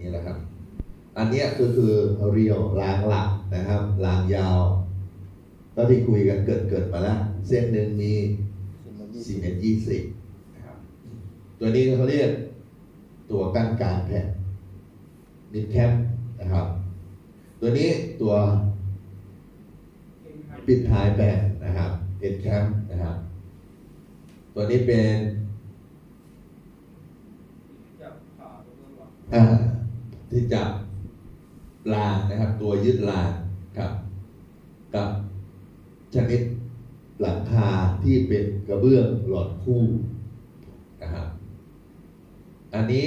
นี้แหละครับ อันเนี้ยก็คือเรียวรางหลักนะครับรางยาวก็ที่คุยกันเกิดเกิดมาแล้ว เส้นหนึ่งมีสี่เมตรยี่สิบนะครับ ตัวนี้เขาเรียกตัวกั้นกลางแผ่นมิดแคปนะครับ ตัวนี้ตัวปิดท้ายแผ่นนะครับเอ็ดแคมนะครับ ตัวนี้เป็นอ่า ที่จับรางนะครับ ตัวยึดรางครับกับชนิดหลังคาที่เป็นกระเบื้องหลอดคู่นะครับ อันนี้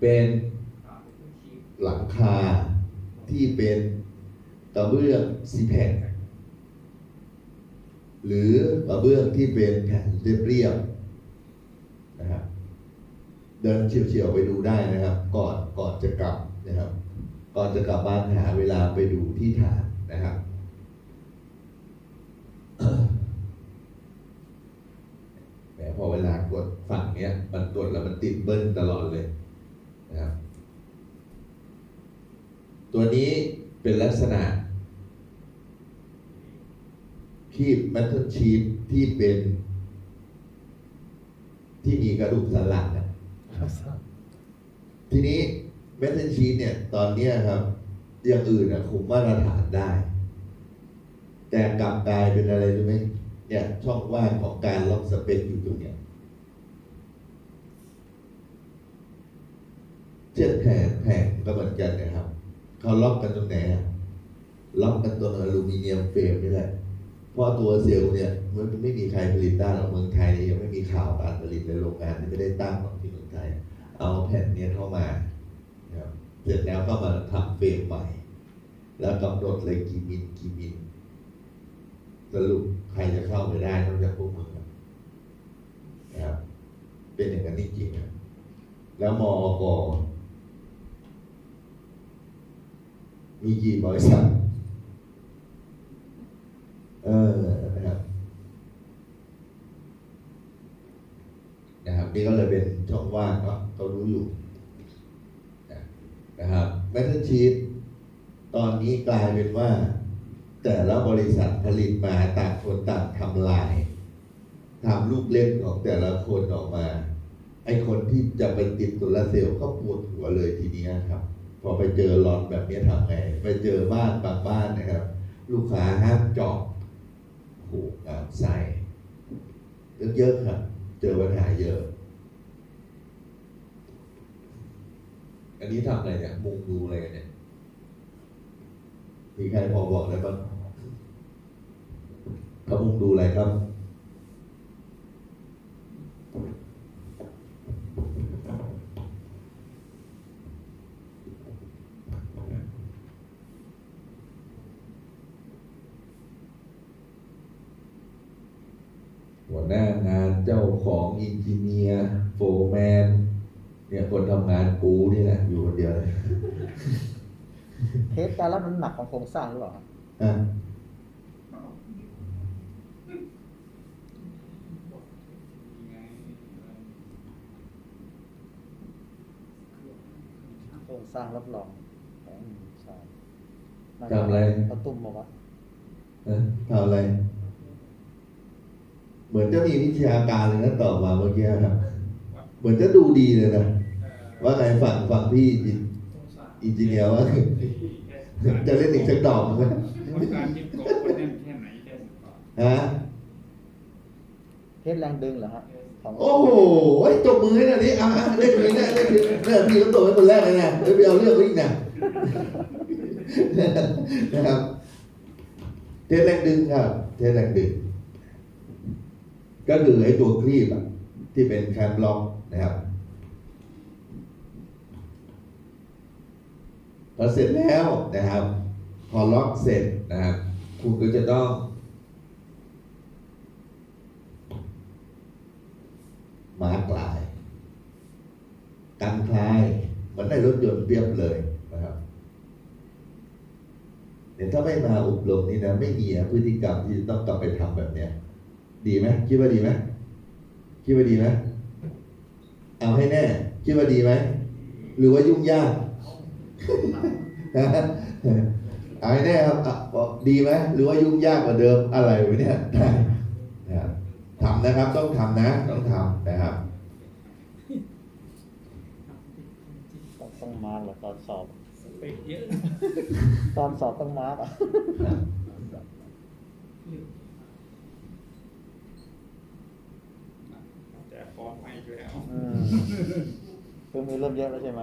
เป็นหลังคาที่เป็นกระเบื้องซีแพคหรือกระเบื้องที่เป็นแผ่นเรียบๆนะครับ เดินเฉียวๆไปดูได้นะครับ ก่อนก่อนจะกลับนะครับ ก่อนจะกลับบ้านหาเวลาไปดูที่ฐานนะครับแหมพอเวลากดฝั่งเนี้ย มันกดแล้วมันติดเบิ้ลตลอดเลยนะครับ ตัวนี้เป็นลักษณะคีบมัทเทิลชีฟที่เป็น ที่มีกระดูกสันหลังนะ ทีนี้เมทัลชีเนี่ย ตอนเนี้ยครับอย่างอื่นนะคุมมาตรฐานได้ แต่กลับกลายเป็นอะไรรู้ไหมเนี่ย ช่องว่างของการล็อกสเปคอยู่ตรงเนี้ยเช่นแผ่นแผ่นก็เหมือนกันนะครับ เขาล็อกกันตรงไหนอะล็อกกันตรงอลูมิเนียมเฟรมนี่แหละ พราะตัวเซลล์เนี่ยมันไม่มีใครผลิตได้หรอกเมืองไทยยังไม่มีข่าวการผลิตในโรงงานที่ไม่ได้ตั้งหรอกที่เมืองไทย เอาแผ่นเนี้ยเข้ามาเสร็จแล้วก็มาทำเฟรมใหม่ แล้วกำหนดเลยกี่มิลกี่มิลสรุปใครจะเข้าไปได้นอกจากพวกมึงนะครับเป็นอย่างนั้นจริงๆแล้วมอกมีกี่บริษัท เออนะครับนะครับนี่ก็เลยเป็นช่องว่างเนาะเขารู้อยู่นะครับแมทเทอร์ชีตตอนนี้กลายเป็นว่า แต่ละบริษัทผลิตมาต่างคนต่างทำลายทำลูกเล่นของแต่ละคนออกมา ไอคนที่จะไปติดโซลาร์เซลล์ก็ปวดหัวเลยทีนี้ครับ พอไปเจอรอนแบบนี้ทำไง ไปเจอบ้านบางบ้านนะครับ ลูกค้าห้ามจาะ ผูกามใส่เยอะๆครับ เจอปัญหาเยอะ อันนี้ทำอะไรเนี่ย มุงดูอะไรกันเนี่ย มีใครพอบอกได้บ้างเขามุงดูอะไรครับ หัวหน้างานเจ้าของอินจิเนียร์โฟร์แมนเนี่ยคนทำงานกูนี่แหละอยู่คนเดียวเลยเทสการรับน้ำหนักของโครงสร้างหรือเปล่าครับอะโครงสร้างรับรองอืมใช่ทำอะไรเอาตุ้มมาวัดเออทำอะไร เหมือนจะมีวิชาการเลยนะตอบมาเมื่อกี้ครับ เหมือนจะดูดีเลยนะ ว่าไงฝั่งฝั่งพี่อินอินจิเนียร์ว่า จะเล่นอีกสักดอกไหมต้องการที่โกงคนแน่นแค่ไหนแค่ไหนก่อนฮะเทสแรงดึงเหรอฮะของโอ้โหจบมือให้หน่อยดิอะอะเล่นนี้นะเล่นนี้เนี่ยพี่ต้องตกเป็นคนแรกเลยนะเดี๋ยวไปเอาเรื่องเขาอีกนะนะครับ เทสแรงดึงครับ เทสแรงดึง ก็คือไอ้ตัวคลีบที่เป็นแคมล็อกนะครับพอเสร็จแล้วนะครับ พอล็อกเสร็จนะครับ คุณก็จะต้อง มาร์กลายกันคลายเหมือนในรถยนต์เรียบเลยนะครับเนี่ยถ้าไม่มาอบรมนี่นะ ไม่มีพฤติกรรมที่จะต้องกลับไปทำแบบเนี้ย ดีไหมคิดว่าดีไหมคิดว่าดีไหมเอาให้แน่ คิดว่าดีไหมหรือว่ายุ่งยากเอาให้แน่ครับอะบอกดีไหมหรือว่ายุ่งยากกว่าเดิมอะไรวะเนี่ยได้นะครับทำนะครับ ต้องทำนะ ต้องทำนะครับต้องต้องมาร์กเหรอตอนสอบสเปคเยอะตอนสอบต้องมาร์กอ่ะแต่ฟอนต์ไม่อยู่แล้วอืมเครื่องมือเริ่มเยอะแล้วใช่ไหม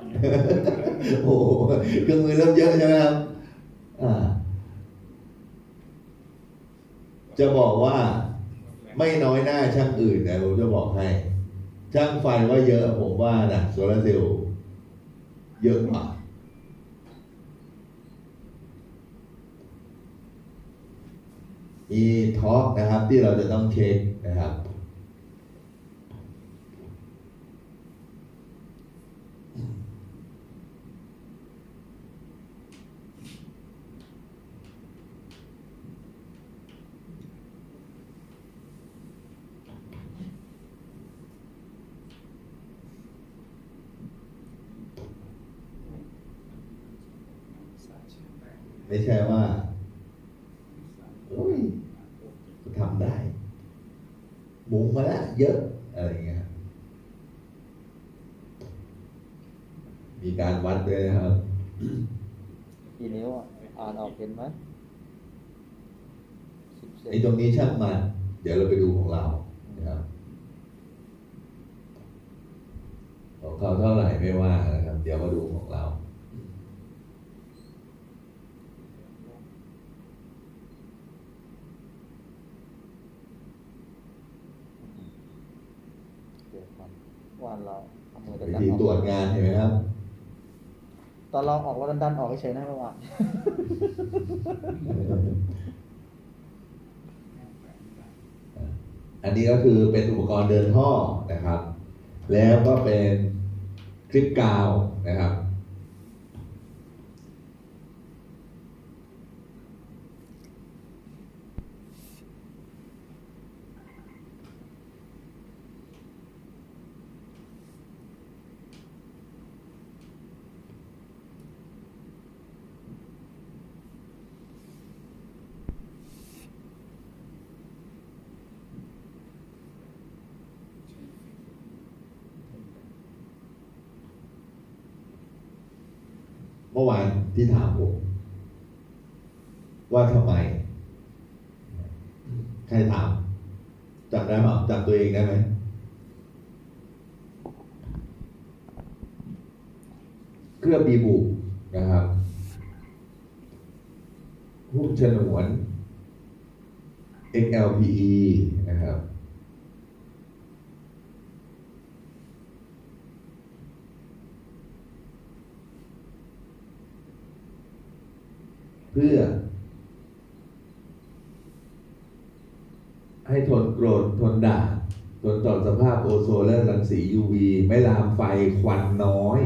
โอ้โหเครื่องมือเริ่มเยอะใช่ไหมครับอ่า จะบอกว่าไม่น้อยหน้าช่างอื่นนะผมจะบอกให้ ช่างไฟว่าเยอะผมว่านะโซลาร์เซลล์เยอะกว่ามีท็อกนะครับที่เราจะต้องเช็คนะครับ ไม่ใช่ว่าโอ้ยทำได้บุงมาแล้วเยอะอะไรอย่างเงี้ยครับมีการวัดด้วยนะครับกี่นิ้วอะอ่านออกเห็นไหมสิบเซนไอ้ตรงนี้ช่างมัน เดี๋ยวเราไปดูของเรานะครับของเขาเท่าไหร่ไม่ว่านะครับ เดี๋ยวมาดูของเรา เดี๋ยว ก่อนวันเราเอามือวิดันธีๆออกตรวจงานเห็นไหมครับ ตอนเราออกเราดันๆออกเฉยๆนะเมื่อวาน อันนี้ก็คือเป็นอุปกรณ์เดินท่อนะครับ แล้วก็เป็นคลิปกาวนะครับ เมื่อวานที่ถามผมว่าทำไม ใครถามจำได้ไหมจำตัวเองได้ไหมเครื่องบีบุกนะครับหุ้มฉนวน XLPE นะครับ เพื่อ ให้ทนโกรธทนด่าทนต่อสภาพโอโซนและรัง สี UV ไม่ลามไฟควันน้อย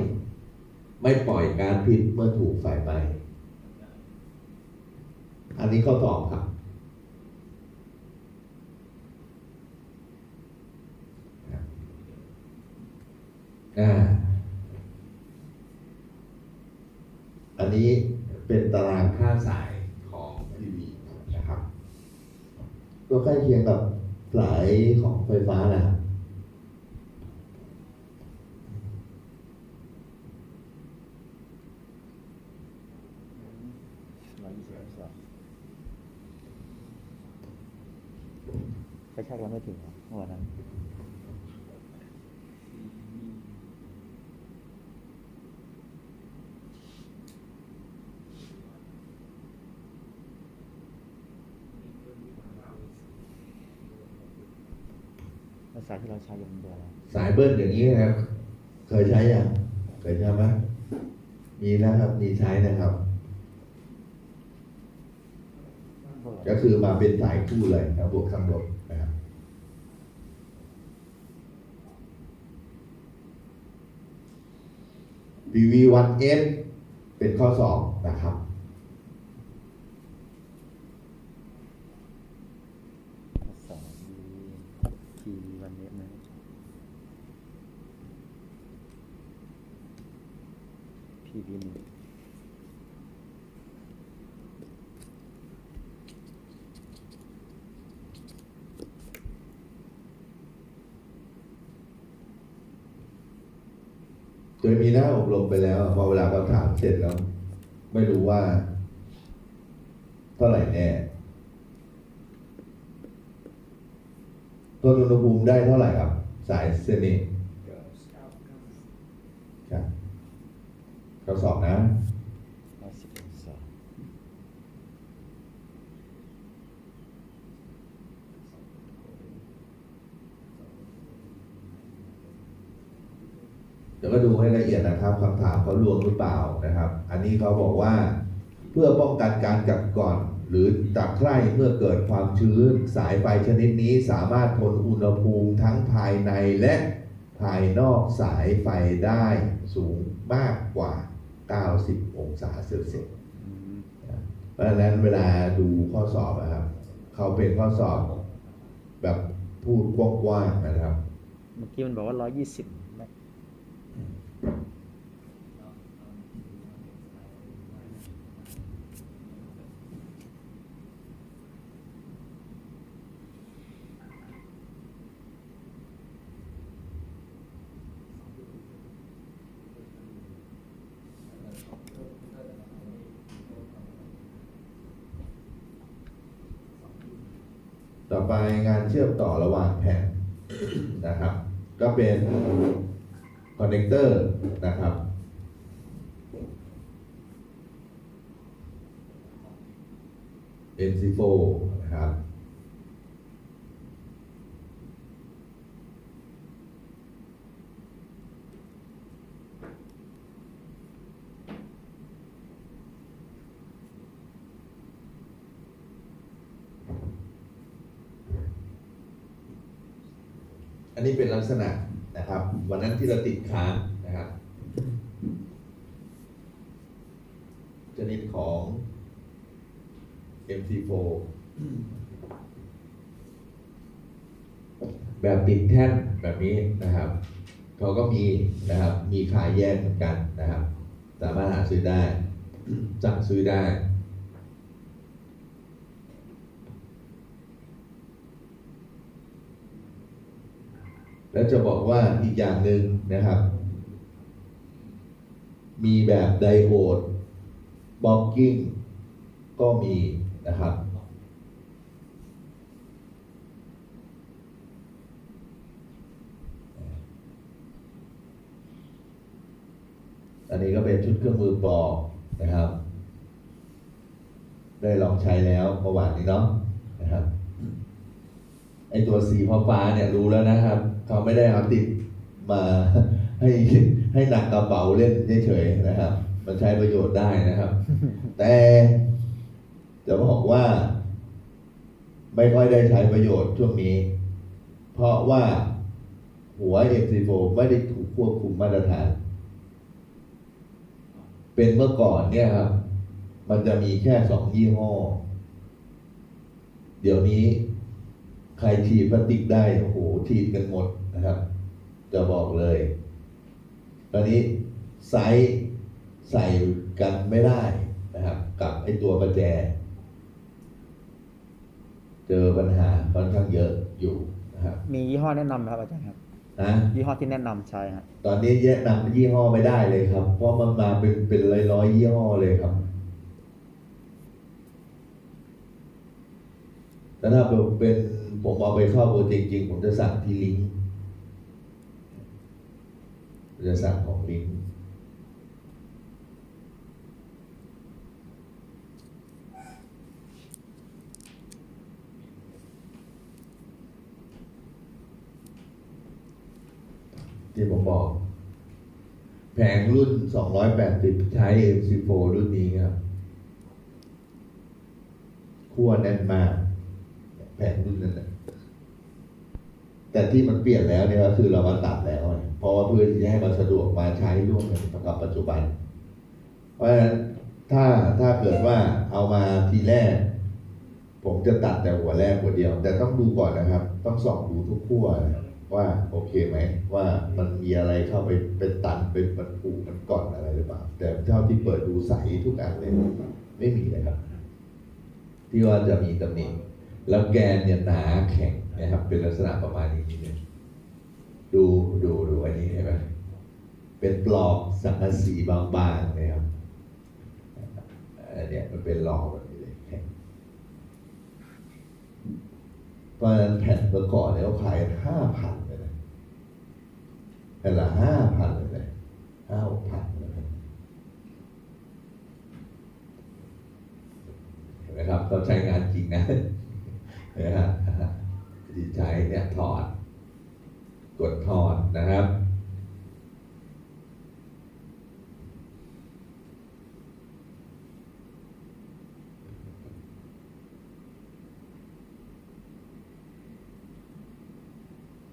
ไม่ปล่อยกาซพิษเมื่อถูกไฟไหม้อันนี้ข้อตอบครับ อันนี้เป็นตารางค่าสายของทีวีนะครับ ก็ใกล้เคียงกับสายของไฟฟ้านะครับ ร้อยยี่สิบองศา ไปชักเราไม่ถึงเหรอเมื่อวานนั้นภาษาที่เราใช้อยู่มันเดียวอะไรสายเบิ้ลอย่างนี้นะครับ เคยใช้ยังเคยใช้ไหมมีนะครับ มีใช้นะครับ ก็คือมาเป็นสายคู่เลยนะบวกข้างลบ นะครับ BV1S เป็นข้อสอบนะครับ สองทีวันนี้นะ ทีวีหนึ่ง เคยมีหน้าอบรมไปแล้วพอเวลาเขาถามเสร็จแล้ว ไม่รู้ว่า เท่าไหร่แน่ต้นอุณหภูมิได้เท่าไหร่ครับ สายเซนิครับเขาสอบนะ ยวก็ดูให้ละเอียดนะครับคำถามเขาลวงหรือเปล่านะครับ อันนี้เขาบอกว่าเพื่อป้องกันการกัดก่อน หรือตับไคร่เมื่อเกิดความชื้น สายไฟชนิดนี้สามารถทนอุณหภูมิทั้งภายในและภายนอกสายไฟได้สูงมากกว่า 90 องศาเซลเซียสเพราะฉะนั้นเวลาดูข้อสอบนะครับ เขาเป็นข้อสอบแบบพูดกว้างๆนะครับ เมื่อกี้มันบอกว่า 120 ชื่อมต่อระหว่างแผ่นนะครับ ก็เป็นคอนเนคเตอร์นะครับ NC4 นซีโฟบ อันนี้เป็นลักษณะนะครับ วันนั้นที่เราติดค้างนะครับชนิดของ MC4 แบบติดแท่นแบบนี้นะครับเขาก็มีนะครับ มีขายแยกเหมือนกันนะครับ สามารถหาซื้อได้ สั่งซื้อได้ แล้ว จะบอกว่าอีกอย่างหนึ่งนะครับ มีแบบไดโอดบล็อกกิ้งก็มีนะครับ อันนี้ก็เป็นชุดเครื่องมือปอกนะครับ ได้ลองใช้แล้วเมื่อวานนี้เนาะนะครับไอตัวสีฟ้าเนี่ยรู้แล้วนะครับ เขาไม่ได้เอาติดมาให้ให้หนักกระเป๋าเล่นเฉยๆนะครับ มันใช้ประโยชน์ได้นะครับ แต่จะบอกว่า ไม่ค่อยได้ใช้ประโยชน์ช่วงนี้ เพราะว่าหัว MC4 ไม่ได้ถูกควบคุมมาตรฐาน เป็นเมื่อก่อนเนี่ยครับ มันจะมีแค่สองยี่ห้อ เดี๋ยวนี้ ใครฉีดพลาสติกได้โอ้โหฉีดกันหมดนะครับ จะบอกเลยตอนนี้ไซส์ใส่กันไม่ได้นะครับ กับไอตัวประแจ เจอปัญหาค่อนข้างเยอะอยู่นะครับมียี่ห้อแนะนำไหมครับอาจารย์ครับนะยี่ห้อที่แนะนำใช้ฮะตอนนี้แยกนำยี่ห้อไม่ได้เลยครับ เพราะมันมาเป็นเป็นร้อยร้อยๆยี่ห้อเลยครับแต่ถ้าเป็น ผมเอาไปเข้าโปรเจกต์จริง ผมจะสั่งที่ลิงก์จะสั่งของลิงก์ที่ผมบอก แผงรุ่น 280 ใช้ MC4 รุ่นนี้ครับขั้วแน่นมากแผงรุ่นนั้นแหละ แต่ที่มันเปลี่ยนแล้วเนี่ยก็คือเรามาตัดแล้ว เพราะว่าเพื่อที่จะให้มันสะดวกมาใช้ร่วมกันกับปัจจุบัน เพราะฉะนั้นถ้าถ้าเกิดว่าเอามาทีแรก ผมจะตัดแต่หัวแรกหัวเดียว แต่ต้องดูก่อนนะครับ ต้องส่องดูทุกขั้วนะว่าโอเคไหมว่ามันมีอะไรเข้าไปเป็นตันเป็นมันผูกมันก่อนอะไรหรือเปล่า แต่เท่าที่เปิดดูใสทุกอันเลยไม่มีเลยครับ ที่ว่าจะมีตำหนิ แล้วแกนเนี่ยหนาแข็งนะครับ เป็นลักษณะประมาณนี้นิดนึงดูดูดูอันนี้เห็นไหมเป็นปลอกสังกะสีบางๆนะครับอันเนี้ยมันเป็นหลอกแบบนี้เลยแข็งเพราะฉะนั้นแผ่นเมื่อก่อนเนี่ยเขาขายห้าพันเลยนะแผ่นละห้าพันเลยนะห้าพันเลยนะเห็นไหมครับเขาใช้งานจริงนะ นะฮะที่ใช้เนี่ยถอด กดถอดนะครับ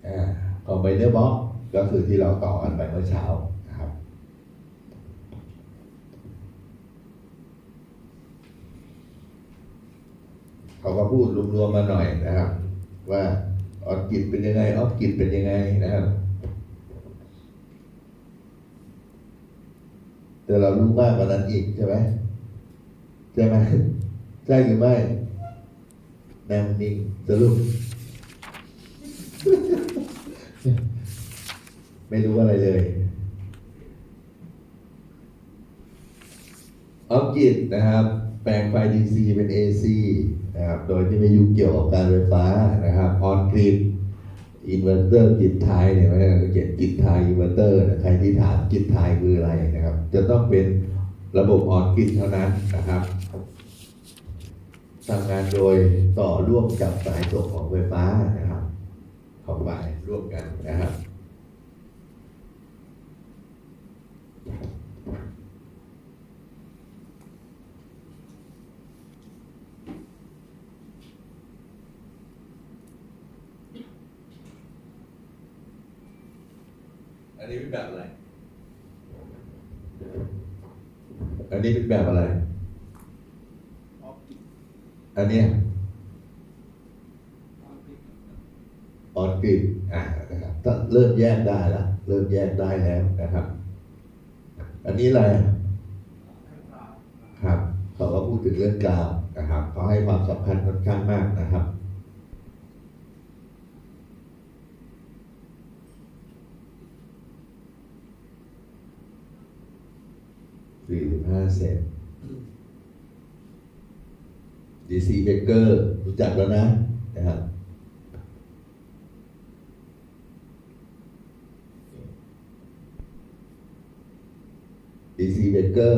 อ่าคอมไบเนอร์บ็อกก็คือที่เราต่อกันไปเมื่อเช้านะครับ เขาก็พูดรวมๆมาหน่อยนะครับ ว่าออฟกิจเป็นยังไงออฟกิจเป็นยังไงนะครับแต่เรารู้มากกว่านั้นอีกใช่ไหมใช่ไหมใช่หรือไม่แนมนิ่งสรุปไม่รู้อะไรเลยออฟกิจนะครับ แปลงไฟ DC เป็น AC นะครับ โดยที่ไม่ยุ่งเกี่ยวกับการไฟฟ้านะครับออนกริดอินเวอร์เตอร์กิจไทยเนี่ยไม่ได้เขียนกิจไทยอินเวอร์เตอร์นะใครที่ถามกิจไทยคืออะไรนะครับ จะต้องเป็นระบบออนกริดเท่านั้นนะครับทำงานโดยต่อร่วมกับสายส่งของไฟฟ้านะครับ ของฝ่ายร่วมกันนะครับ อันนี้เป็นแบบอะไร อันนี้เป็นแบบอะไร อันเนี้ยออนกริดอ่านะครับถ้าเริ่มแยกได้ละเริ่มแยกได้แล้วนะครับ อันนี้อะไรครับเขาก็พูดถึงเรื่องกาวนะครับเขาให้ความสำคัญค่อนข้างมากนะครับ สี่สิบ ห้าเซน DC Baker รู้จักแล้วนะนะครับ DC Baker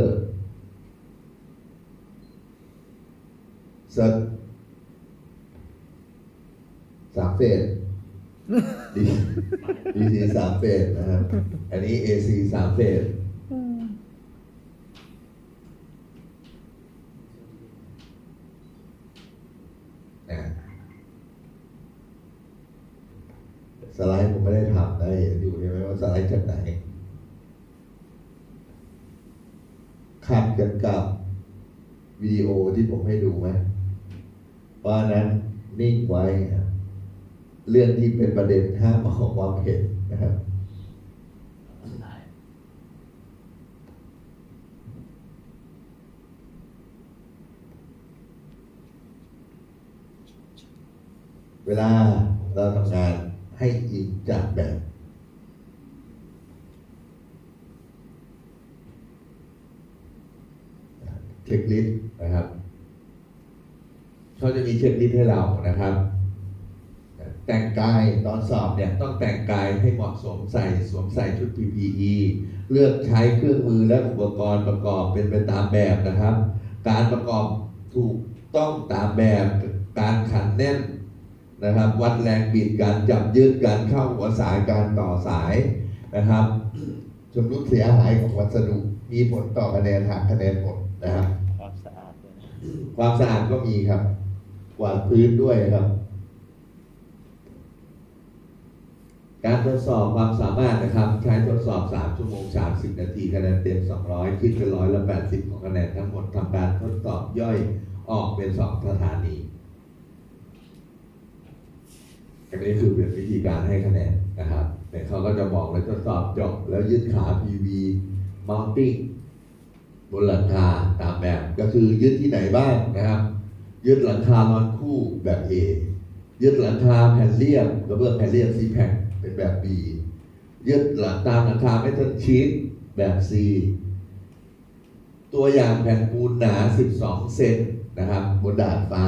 สักสามเฟส DC สามเฟสนะครับอันนี้ AC สามเฟส นะสไลด์ผมไม่ได้ทำได้เห็นอยู่ใช่ไหมว่าสไลด์จากไหนขัดกันกับวิดีโอที่ผมให้ดูไหมเพราะฉะนั้นนิ่งไว้นะ เป็นประเด็นห้ามออกความเห็นนะครับเวลาเราทำงานให้อิงจากแบบ เช็คลิสต์นะครับเขาจะมีเช็คลิสต์ให้เรานะครับ แต่งกายตอนสอบ เนี่ยต้องแต่งกายให้เหมาะสมใส่สวมใส่ชุด PPE เลือกใช้เครื่องมือและอุปกรณ์ประกอบเป็นไปตามแบบนะครับ การประกอบถูกต้องตามแบบการขันแน่นนะครับ วัดแรงบิดการจับยืดการเข้าหัวสายการต่อสายนะครับชำรุดเสียหายของวัสดุมีผลต่อคะแนนหักคะแนนหมดนะครับ ความสะอาดด้วยนะความสะอาดก็มีครับกวาดพื้นด้วยครับ การทดสอบความสามารถนะครับ ใช้ทดสอบ 3 ชั่วโมง 30 นาทีคะแนนเต็ม 200 คิดเป็นร้อยละ 80 ของคะแนนทั้งหมดทำการทดสอบย่อยออกเป็น 2 สถานี อันนี้คือเป็นวิธีการให้คะแนนนะครับ แต่เขาก็จะบอกเลยทดสอบจาะแล้วยึดขา PV mounting บนหลังคาตามแบบก็คือยึดที่ไหนบ้างนะครับ ยึดหลังคานอนคู่แบบ A ยึดหลังคาแผ่นเรียบกระเบื้องแผ่นเรียบซีแผ่น เป็นแบบ B ยึดหลังตามหลังคาเมทัลชีตแบบ C ตัวอย่างแผ่นปูนหนา 12 เซนนะครับบนดาดฟ้า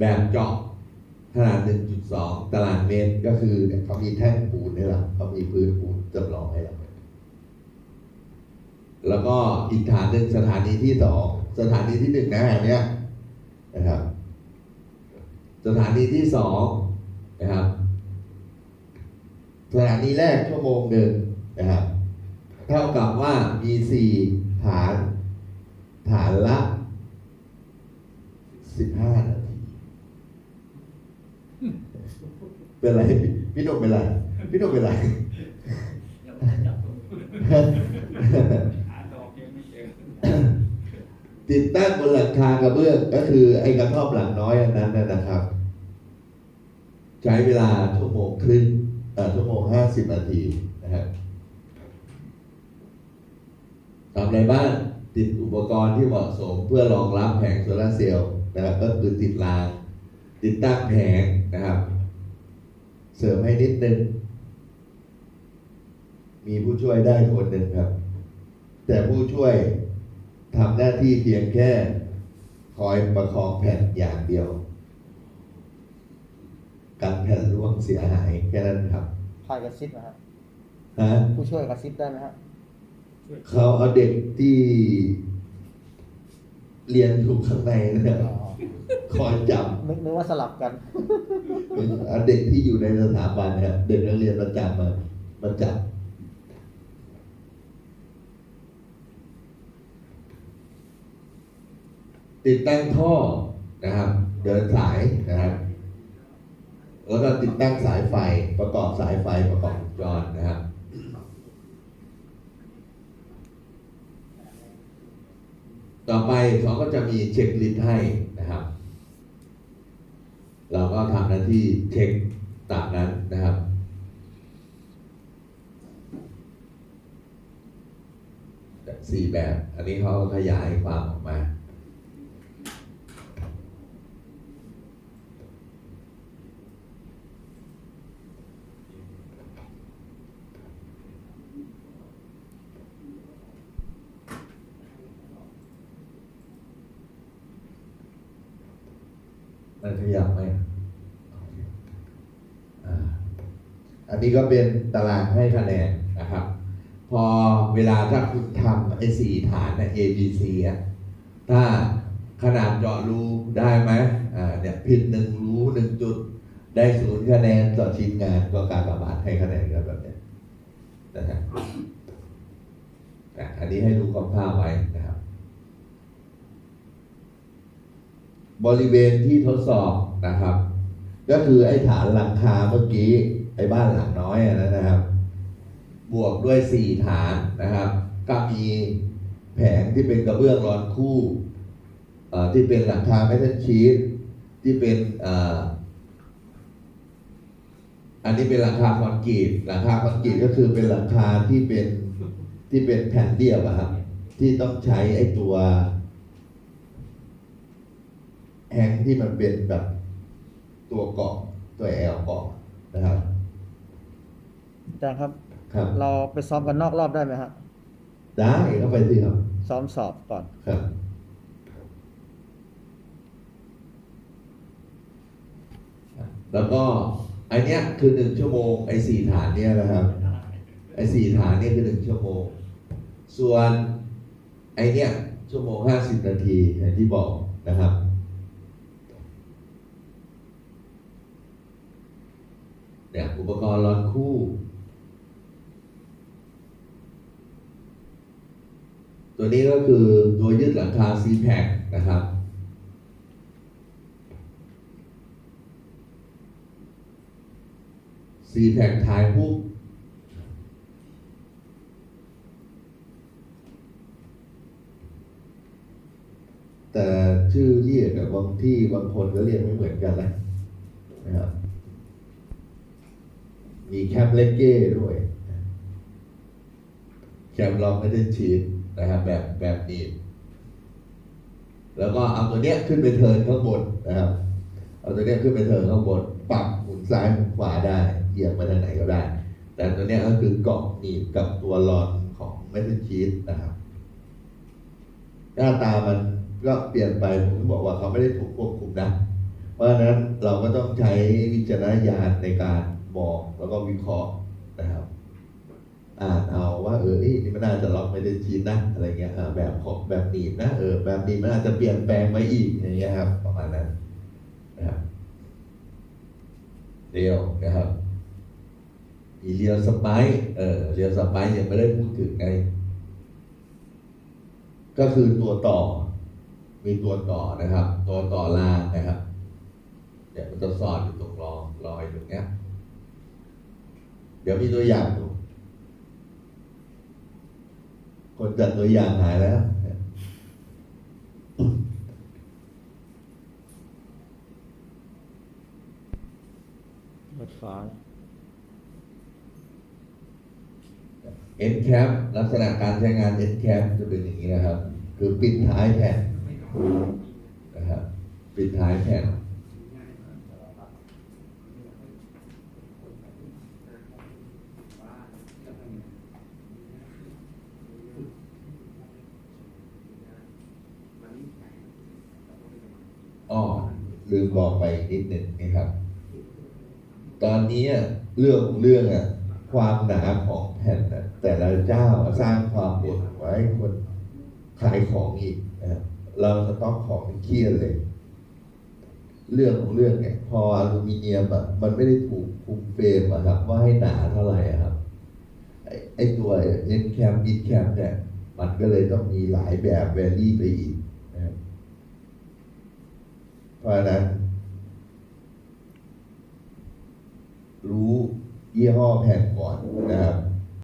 แบบเจาะขนาด 1.2 ตารางเมตรก็คือเนี่ยเขามีแท่งปูนให้เราเขามีพื้นปูนจำลองให้เราแล้วก็อีกฐานหนึ่งสถานีที่สองสถานีที่หนึ่งนะอันเนี้ยนะครับ สถานีที่สองนะครับ สถานีแรกชั่วโมงหนึ่งนะครับ เท่ากับว่ามีสี่ฐาน ฐานละสิบห้านาทีเป็นไร พี่นุ่มเป็นไร พี่นุ่มเป็นไรยังไม่จับตัวหาดอกยังไม่เจอติดตั้งบนหลังคากระเบื้องก็คือไอ้กระท่อมหลังน้อยอันนั้นนะครับ ใช้เวลาชั่วโมงครึ่ง ชั่วโมงห้าสิบนาทีนะครับทำอะไรบ้างติดอุปกรณ์ที่เหมาะสมเพื่อรองรับแผงโซลาร์เซลล์นะครับ ก็คือติดราง ติดตั้งแผงนะครับ เสริมให้นิดนึง มีผู้ช่วยได้คนหนึ่งครับ แต่ผู้ช่วยทำหน้าที่เพียงแค่ คอยประคองแผ่นอย่างเดียว กันแผ่นร่วงเสียหายแค่นั้นครับพายกระซิบนะครับฮะผู้ช่วยกระซิบได้ไหมครับเขาเอาเด็กที่ เรียนถูกข้างในนะอ๋อคอยจับนึกนึกว่าสลับกันเอาเด็กที่อยู่ในสถาบันเนี่ยเด็กนักเรียนประจำมามาจับติดตั้งท่อนะครับ เดินสายนะครับ แล้วก็ติดตั้งสายไฟประกอบสายไฟประกอบจรนะครับต่อไปเขาก็จะมีเช็คลิสต์ให้นะครับ เราก็ทำหน้าที่เช็คตามนั้นนะครับ สี่แบบ อันนี้เขาขยายความออกมา มันขยับไหมอ่าอั นี้ก็เป็นตารางให้คะแนนนะครับ พอเวลาถ้าคุณทำไอ้สี่ฐานนะ A B C อะถ้าขนาดเจาะรูได้ไหมอ่าเนี่ยผิดหนึ่งรูหนึ่งจุด ได้ศูนย์คะแนนต่อชิ้นงานก็การประมาทให้คะแนนกันแบบนี้นะฮะอะอันนี้ให้ดูคร่าวๆไว้นะครับ บริเวณที่ทดสอบนะครับ ก็คือไอ้ฐานหลังคาเมื่อกี้ ไอ้บ้านหลังน้อยอะนะครับ บวกด้วยสี่ฐานนะครับ ก็มีแผงที่เป็นกระเบื้องร้อนคู่ที่เป็นหลังคาเมทัลชีตที่เป็นอันนี้เป็นหลังคาคอนกรีตหลังคาคอนกรีตก็คือเป็นหลังคาที่เป็นที่เป็นแผ่นเรียบอะครับที่ต้องใช้ไอ้ตัวแฮงที่มันเป็นแบบตัวเกาะตัวแอลเกาะนะครับ อาจารย์ครับ ครับ เราไปซ้อมกันนอกรอบได้ไหมฮะได้เข้าไปสิครับ ซ้อมสอบก่อน ครับ แล้วก็ไอเนี้ยคือหนึ่งชั่วโมง ไอสี่ฐานเนี้ยนะครับ ไอสี่ฐานเนี่ยคือหนึ่งชั่วโมง ส่วนไอเนี้ยชั่วโมงห้าสิบนาทีอย่างที่บอกนะครับ เนี่ยอุปกรณ์ร้อนคู่ ตัวนี้ก็คือตัวยึดหลังคา c p a c นะครับ c p a c ถ่ายรูปแต่ชื่อเรียกกับบางที่บางคนก็เรียกไม่เหมือนกันนะนะครับมีแคมเลกเก้ด้วย แคมลอกไม่ได้ชีด นะครับแบบแบบนี้ แล้วก็เอาตัวเนี้ยขึ้นไปเทินข้างบนนะครับ เอาตัวเนี้ยขึ้นไปเทินข้างบน ปรับหมุนซ้ายหมุนขวาได้เหยียบไปทางไหนก็ได้ แต่ตัวเนี้ยก็คือเกาะหนีบกับตัวรอนของเมทัลชีสนะครับ หน้าตามันก็เปลี่ยนไปผมบอกว่าเขาไม่ได้ถูกควบคุมนะเพราะฉะนั้นเราก็ต้องใช้วิจารณญาณในการมองแล้วก็วิเคราะห์ อ่านเอาว่าเออเอ้นี่มันน่าจะล็อกไม่ได้ชีนนะอะไรเงี้ยแบบของแบบหนีบนะเออแบบหนีบมันอาจจะเปลี่ยนแปลงไปอีกอย่างเงี้ยครับประมาณนั้นนะครับเดียวนะครับมีเรียวสไปร์เออเรียวสไปร์ยังไม่ได้พูดถึงไงก็คือตัวต่อ มีตัวต่อนะครับ ตัวต่อรางนะครับเดี๋ยวมันจะสอดอยู่ตรงรองรอยตรงเนี้ย เดี๋ยวมีตัวอย่างดู คนจัดตัวอย่างหายแล้วรถฟ้าเอ็นแคปลักษณะการใช้งานเอ็นแคปจะเป็นอย่างนี้นะครับ คือปิดท้ายแผ่นนะครับ ปิดท้ายแผ่น อ้อ ลืมบอกไปนิดหนึ่งนะครับ ตอนนี้เรื่องของเรื่องอะความหนาของแผ่นแต่ละเจ้าสร้างความปวดหัวให้คนขายของอีกนะเราสต็อกของเครียดเลย เรื่องของเรื่องเนี่ยพออลูมิเนียมอะมันไม่ได้ถูกคุมเฟรมอะครับ ว่าให้หนาเท่าไหร่ครับ ไอไอตัวเอ็นแคมอินแคมเนี่ย มันก็เลยต้องมีหลายแบบแวรี่ไปอีกเพราะฉะนั้น รู้ยี่ห้อแผ่นก่อนนะครับ